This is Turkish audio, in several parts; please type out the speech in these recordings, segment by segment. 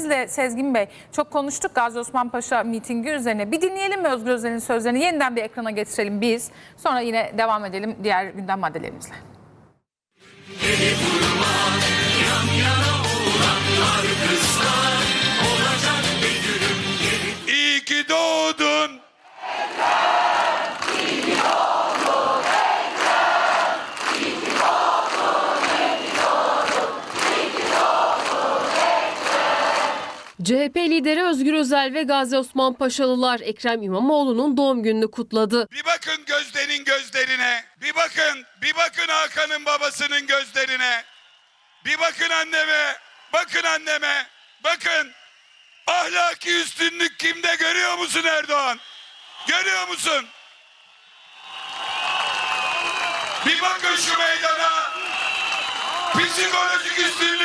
izninizle Sezgin Bey çok konuştuk Gazi Osman Paşa mitingi üzerine. Bir dinleyelim mi Özgür Özel'in sözlerini yeniden bir ekrana getirelim biz. Sonra yine devam edelim diğer gündem maddelerimizle. İyi ki doğdun. CHP lideri Özgür Özel ve Gazi Osman Paşalılar Ekrem İmamoğlu'nun doğum gününü kutladı. Bir bakın gözlerin gözlerine. Bir bakın, bir bakın Hakan'ın babasının gözlerine. Bir bakın anneme, bakın anneme, bakın. Ahlaki üstünlük kimde görüyor musun Erdoğan? Görüyor musun? Bir bakın şu meydana. Psikolojik üstünlük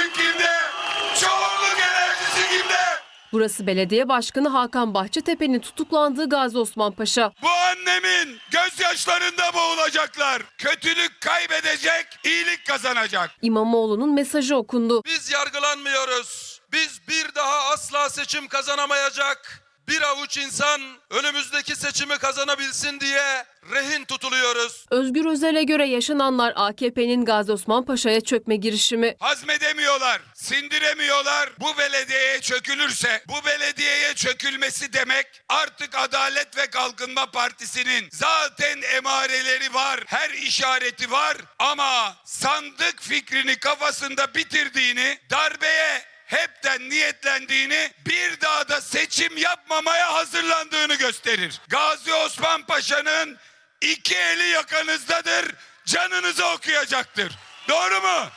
Burası Belediye Başkanı Hakan Bahçetepe'nin tutuklandığı Gazi Osman Paşa. Bu annemin gözyaşlarında boğulacaklar. Kötülük kaybedecek, iyilik kazanacak. İmamoğlu'nun mesajı okundu. Biz yargılanmıyoruz. Biz bir daha asla seçim kazanamayacak bir avuç insan önümüzdeki seçimi kazanabilsin diye rehin tutuluyoruz. Özgür Özel'e göre yaşananlar AKP'nin Gazi Osman Paşa'ya çökme girişimi. Hazmedemiyorlar, sindiremiyorlar. Bu belediyeye çökülürse, bu belediyeye çökülmesi demek artık Adalet ve Kalkınma Partisi'nin zaten emareleri var, her işareti var ama sandık fikrini kafasında bitirdiğini, darbeye hepten niyetlendiğini, bir daha da seçim yapmamaya hazırlandığını gösterir. Gazi Osman Paşa'nın iki eli yakanızdadır, canınızı okuyacaktır. Doğru mu?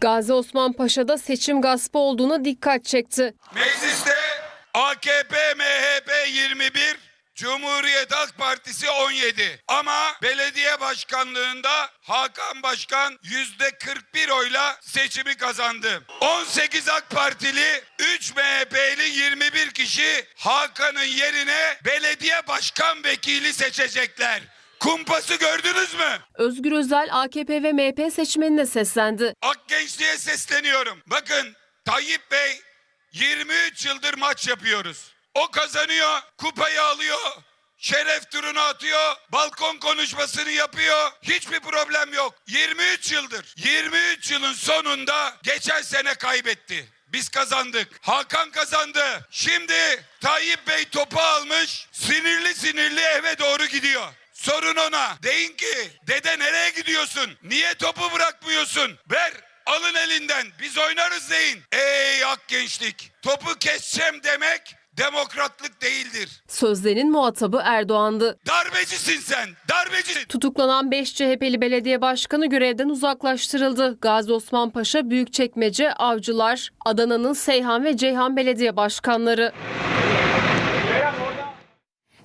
Gazi Osman Paşa'da seçim gaspı olduğuna dikkat çekti. Mecliste AKP, MHP 21, Cumhuriyet Halk Partisi 17. Ama belediye başkanlığında Hakan Başkan yüzde 41 oyla seçimi kazandı. 18 AK Partili, 3 MHP'li 21 kişi Hakan'ın yerine belediye başkan vekili seçecekler. Kumpası gördünüz mü? Özgür Özel AKP ve MHP seçmenine seslendi. Ak gençliğe sesleniyorum. Bakın Tayyip Bey 23 yıldır maç yapıyoruz. O kazanıyor, kupayı alıyor, şeref turunu atıyor, balkon konuşmasını yapıyor. Hiçbir problem yok. 23 yıldır. 23 yılın sonunda geçen sene kaybetti. Biz kazandık. Hakan kazandı. Şimdi Tayyip Bey topu almış, sinirli sinirli eve doğru gidiyor. Sorun ona. Deyin ki dede nereye gidiyorsun? Niye topu bırakmıyorsun? Ver alın elinden biz oynarız deyin. Ey ak gençlik topu keseceğim demek. Sözlerin muhatabı Erdoğan'dı. Darbecisin sen darbecisin. Tutuklanan 5 CHP'li belediye başkanı görevden uzaklaştırıldı. Gazi Osman Paşa, Büyükçekmece, Avcılar, Adana'nın Seyhan ve Ceyhan belediye başkanları.